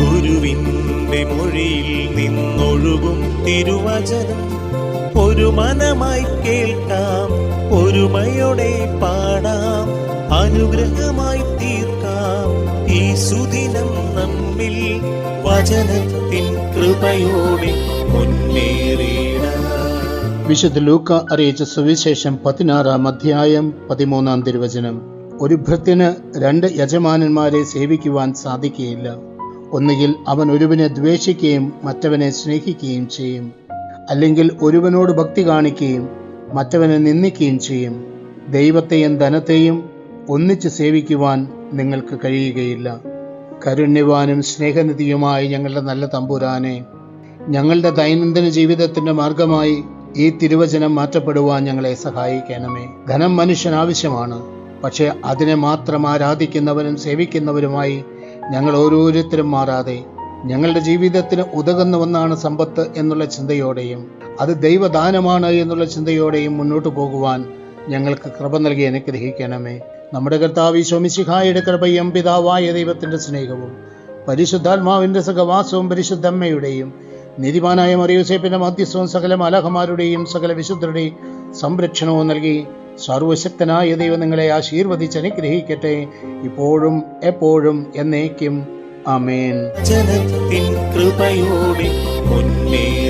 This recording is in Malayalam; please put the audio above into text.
ഗുരുവിന്റെ മൊഴിയിൽ നിന്നൊഴുകും തിരുവചനം. ഒരു മനമായി കേൾക്കാം ഒരുമയോടെ പാടാം അനുഗ്രഹമായി തീർക്കാം. ഈ സുദിനം നമ്മിൽ വചനത്തിൻ കൃപയോടെ മുന്നേറിയിടാം വിശുദ്ധ ലൂക്ക അറിയിച്ച സുവിശേഷം പതിനാറാം അധ്യായം പതിമൂന്നാം തിരുവചനം. ഒരു ഭൃത്യന് രണ്ട് യജമാനന്മാരെ സേവിക്കുവാൻ സാധിക്കുകയില്ല. ഒന്നുകിൽ അവൻ ഒരുവനെ ദ്വേഷിക്കുകയും മറ്റവനെ സ്നേഹിക്കുകയും ചെയ്യും. അല്ലെങ്കിൽ ഒരുവനോട് ഭക്തി കാണിക്കുകയും മറ്റവനെ നിന്ദിക്കുകയും ചെയ്യും. ദൈവത്തെയും ധനത്തെയും ഒന്നിച്ച് സേവിക്കുവാൻ നിങ്ങൾക്ക് കഴിയുകയില്ല. കരുണ്യവാനും സ്നേഹനിധിയുമായ ഞങ്ങളുടെ നല്ല തമ്പുരാനെ ഞങ്ങളുടെ ദൈനംദിന ജീവിതത്തിന്റെ മാർഗമായി ഈ തിരുവചനം മാറ്റപ്പെടുവാൻ ഞങ്ങളെ സഹായിക്കണമേ. ധനം മനുഷ്യൻ ആവശ്യമാണ്. പക്ഷേ അതിനെ മാത്രം ആരാധിക്കുന്നവരും സേവിക്കുന്നവരുമായി ഞങ്ങൾ ഓരോരുത്തരും മാറാതെ ഞങ്ങളുടെ ജീവിതത്തിന് ഉതകുന്ന ഒന്നാണ് സമ്പത്ത് എന്നുള്ള ചിന്തയോടെയും അത് ദൈവദാനമാണ് എന്നുള്ള ചിന്തയോടെയും മുന്നോട്ട് പോകുവാൻ ഞങ്ങൾക്ക് കൃപ നൽകി അനുഗ്രഹിക്കണമേ. നമ്മുടെ കർത്താവ് ശോമിശിഹായുടെ കൃപയും പിതാവായ ദൈവത്തിന്റെ സ്നേഹവും പരിശുദ്ധാത്മാവിന്റെ സഹവാസവും പരിശുദ്ധമ്മയുടെയും നീതിമാനായ മറിയൂസേപ്പിന്റെ മധ്യസ്ഥവും സകല മലഹമാരുടെയും സകല വിശുദ്ധരുടെയും സംരക്ഷണവും നൽകി സർവശക്തനായ ദൈവം നിങ്ങളെ ആശീർവദിച്ച് അനുഗ്രഹിക്കട്ടെ. ഇപ്പോഴും എപ്പോഴും എന്നേക്കും. അമേൻ ജനത്തിൻ കൃപയോടെ മുന്നേറി